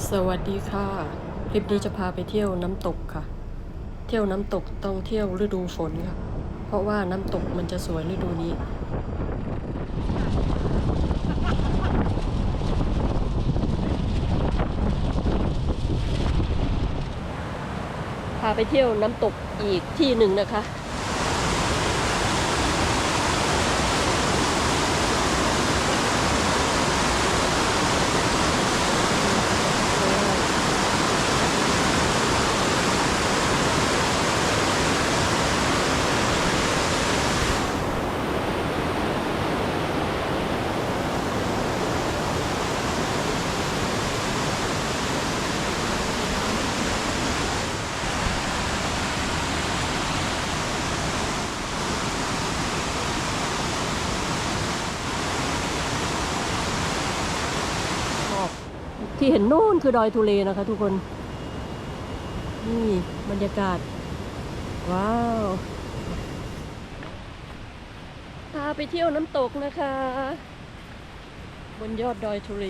สวัสดีค่ะ คลิปนี้จะพาไปเที่ยวน้ำตกค่ะ เที่ยวน้ำตกต้องเที่ยวฤดูฝนค่ะ เพราะว่าน้ำตกมันจะสวยฤดูนี้พาไปเที่ยวน้ำตกอีกที่หนึ่งนะคะ ชอบ ที่เห็นนู่นคือดอยทุเลนะคะ ทุกคน นี่บรรยากาศ ว้าวพาไปเที่ยวน้ำตกนะคะ บนยอดดอยทุเล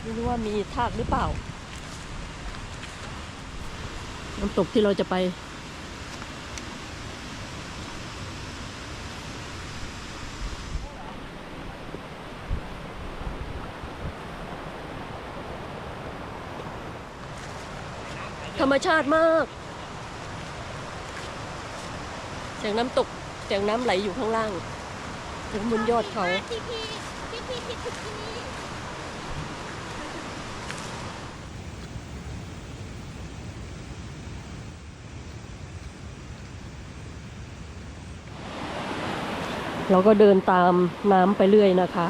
ไม่รู้ว่ามีทากหรือเปล่า น้ำตกที่เราจะไป ธรรมชาติมาก เสียงน้ำตกเสียงน้ำไหลอยู่ข้างล่างถึงบนยอดเขา พี่พี่พี่พี่ผิดถึงที่นี่เราก็เดินตามน้ำไปเรื่อยนะคะ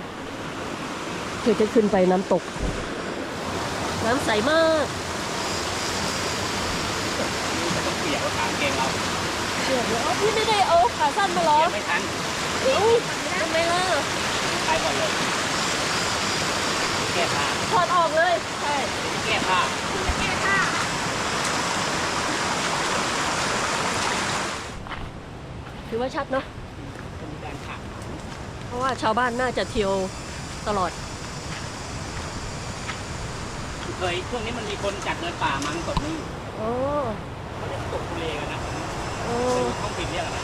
เพื่อจะขึ้นไปน้ำตก น้ำใสมาก ต้องเปียกแล้วขาง เกงเราเดี๋ยวเดี๋ยวเอาพี่ไม่ได้เอาขาสั้นมาเหรอเปียกไม่ทันอุ้ยทำไมล่ะไปก่อนเลยแก้ผ้าถอดออกเลย ใช่แก้ผ้าแก้ผ้าถือว่าชัดเนาะจะมีการขับเพราะว่าชาวบ้านน่าจะเที่ยวตลอด เคยช่วงนี้มันมีคนจัดเดินป่ามังตกนี่โอ้ เขาเรียกตกทะเลกันนะโอ้ต้องปิดเรียกอะไร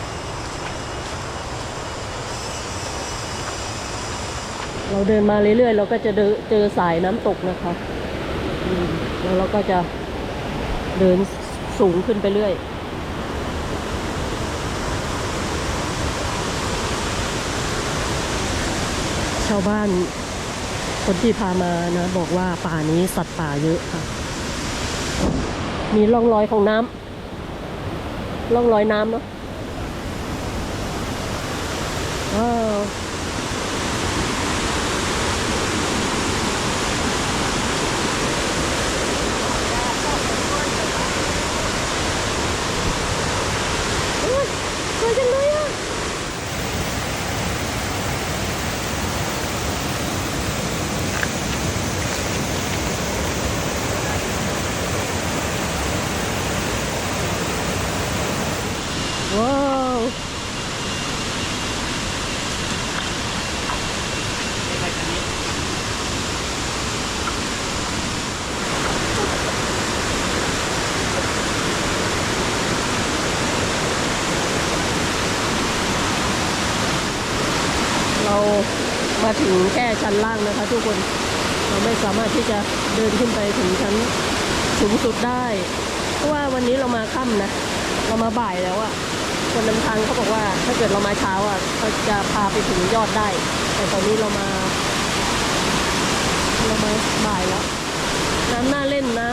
เราเดินมาเรื่อยๆ เราก็จะเจอสายน้ำตกนะคะแล้วเราก็จะเดินสูงขึ้นไปเรื่อย ชาวบ้านคนที่พามานะ บอกว่าป่านี้สัตว์ป่าเยอะค่ะ มีร่องรอยของน้ำ ร่องรอยน้ำเนาะว้าวอุ๊ยสวยจังเลยอะ ว้าว ไม่ใช่คันนี้ เรา มาถึงแค่ชั้นล่างนะคะ ทุกคนเราไม่สามารถที่จะเดินขึ้นไปถึงชั้นสูงสุดได้ เพราะว่าวันนี้เรามาค่ำนะ เรามาบ่ายแล้วอะคนนำทางเขาบอกว่า ถ้าเกิดเรามาเช้าอะเขาจะพาไปถึงยอดได้ แต่ตอนนี้เรามา เรามาบ่ายแล้ว น้ำน่าเล่นน้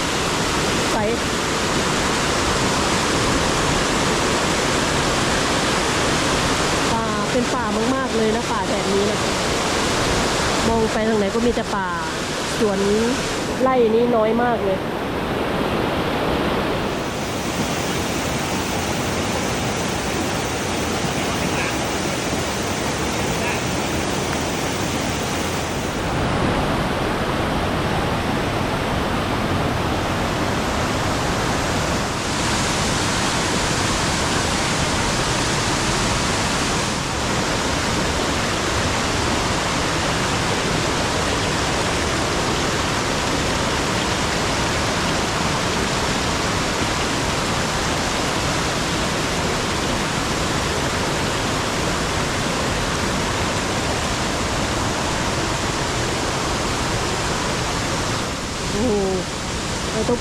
ำใส ป่า เป็นป่ามาก ๆ เลยนะป่าแบบนี้นะมองไปทางไหนก็มีแต่ป่าสวนไร่นี้น้อยมากเลย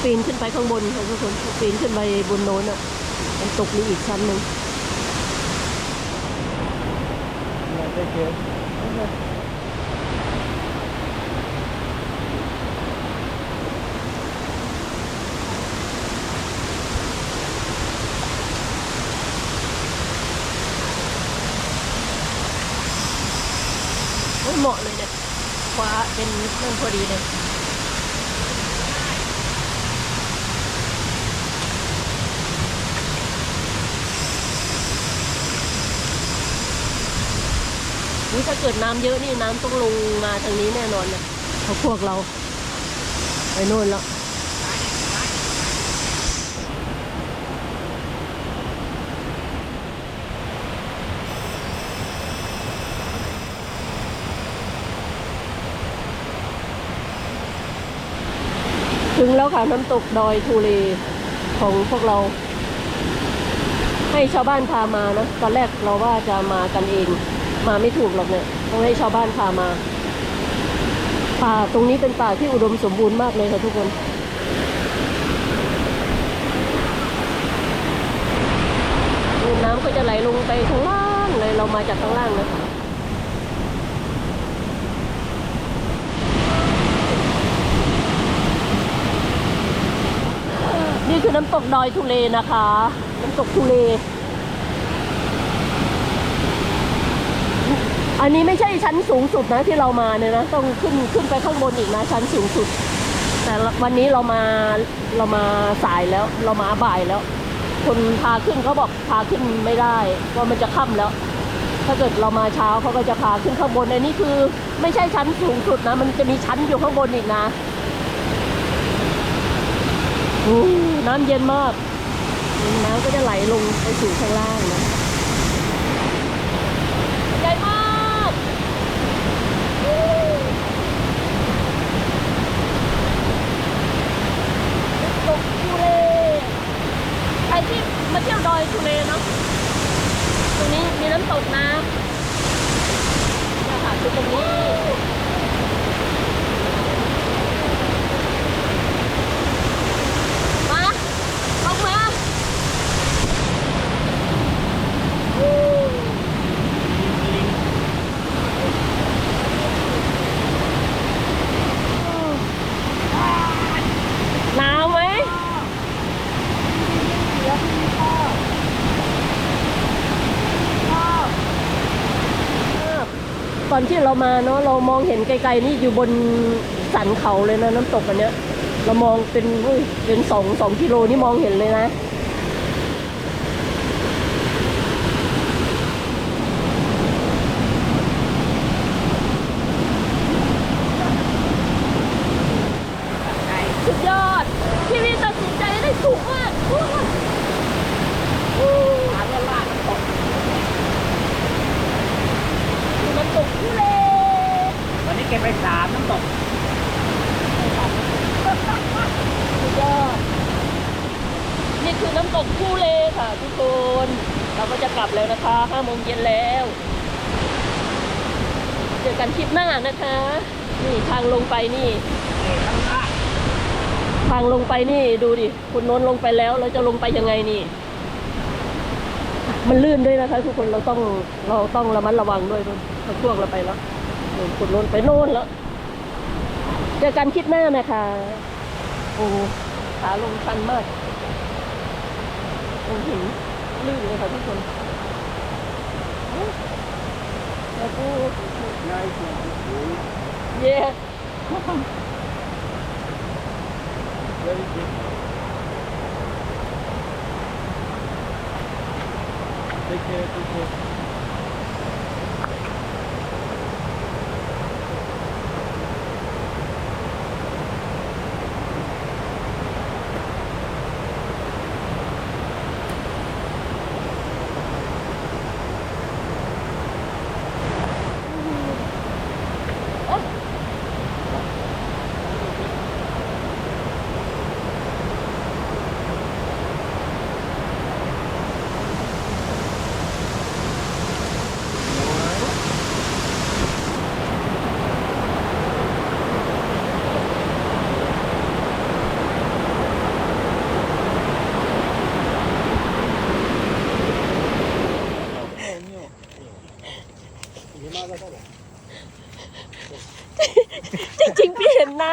ปีนขึ้นไปข้างบนค่ะทุกคนต้องปีนขึ้นไปบนโน้นอะ มันตกนี่อีกชั้นหนึ่ง Yeah, take care. โอ้ยเหมาะเลยเนี่ยฟ้าเป็นนั่นพอดีเลย นี่ถ้าเกิดน้ำเยอะนี่น้ำต้องลงมาทางนี้แน่นอนเนี่ยเพราพวกเราไปโน่นแล้วถึงแล้วค่ะน้ำตกดอยทูเลของพวกเรา ให้ชาวบ้านพามานะตอนแรกเราว่าจะมากันเอง มาไม่ถูกหรอกเนี่ยต้องให้ชาวบ้านพามา ป่าตรงนี้เป็นป่าที่อุดมสมบูรณ์มากเลยค่ะทุกคนน้ำก็จะไหลลงไปข้างล่างเลยเรามาจากข้างล่างนะนี่คือน้ำตกดอยทุเลนะคะ น้ำตกทุเล นนี้ไม่ใช่ชั้นสูงสุดนะที่เรามาเนี่ยนะต้องขึ้นขึ้นไปข้างบนอีกนะชั้นสูงสุด แต่วันนี้เรามาเรามาสายแล้วเรามาบ่ายแล้ว คนพาขึ้นเขาบอกพาขึ้นไม่ได้เพราะมันจะค่ำแล้ว ถ้าเกิดเรามาเช้าเขาก็จะพาขึ้นข้างบนอันนี้คือ ไม่ใช่ชั้นสูงสุดนะ มันจะมีชั้นอยู่ข้างบนอีกนะโอ้น้ำเย็นมากน้ำก็จะไหลลงไปสู่ข้างล่างนะใหญ่มากโอ้น้ำตกทุเลใคร ที่มาเที่ยวดอยทุเลเนาะตรงนี้มีน้ำตกน้ำนะคะคือตรงนี้ มาลงมาหนาวไหมต อนที่เรามาเนาะเรามองเห็นไกลๆนี่อยู่บนสันเขาเลยนะน้ำตกอันเนี้ยเรามองเป็นเป็นสองสองกิโลนี่มองเห็นเลยนะ สุดยอด พี่วีตัดสินใจได้ถูกมากโอ้ยโอ้ย หาเรื่องลาดน้ำตก อยู่น้ำตกทุเล วันนี้เก็บไปสามน้ำตก สุดยอด นี่ คือน้ำตกทุเลค่ะทุกคน เราก็จะกลับแล้วนะคะห้าโมงเย็นแล้ว เจอกันคลิปหน้านะคะ นี่ทางลงไปนี่ทางลงไปนี่ดูดิคุณโน้นลงไปแล้วเราจะลงไปยังไงนี่ มันลื่นด้วยนะคะ ทุกคนเราต้องเราต้องระมัดระวังด้วยด้วยถ้วกเราไปแล้วคุณโน้นไปโน่นแล้วเจอกันคลิปหน้านะคะโอ้ขาลงชันมาก ลงหินลื่นเลยค่ะทุกคนแล้วก็ Nice one. เย่ Very good. Take care, take care.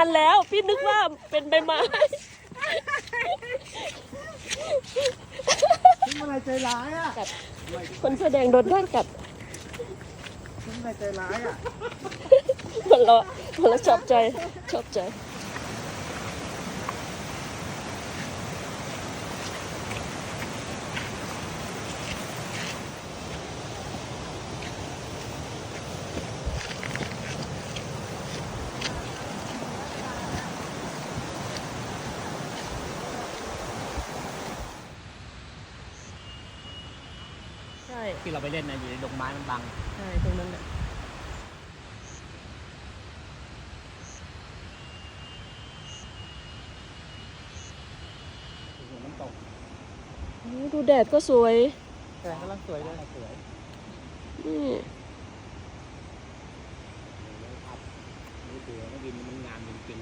นานแล้ว พี่นึกว่าเป็นใบไม้ทำอะไรใจร้ายอะคนแสดงโดนท่านกัดทำอะไรใจร้ายอะมันละมันละชอบใจชอบใจ ช่ที่เราไปเล่นนะอยู่ในดงไม้มันบัง ใช่ตรงนั้นแหละโอ้โหน้ำตกโอ้ดูแดดก็สวยแต่กำลังสวยเลยสวยนี่ ครับนี่คือนักบินมันงามจริง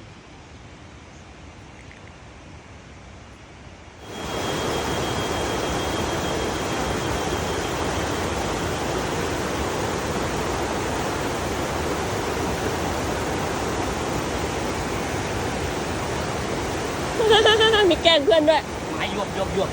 มี แกล้งเพื่อนด้วยๆไม้ยวบยวบยวบ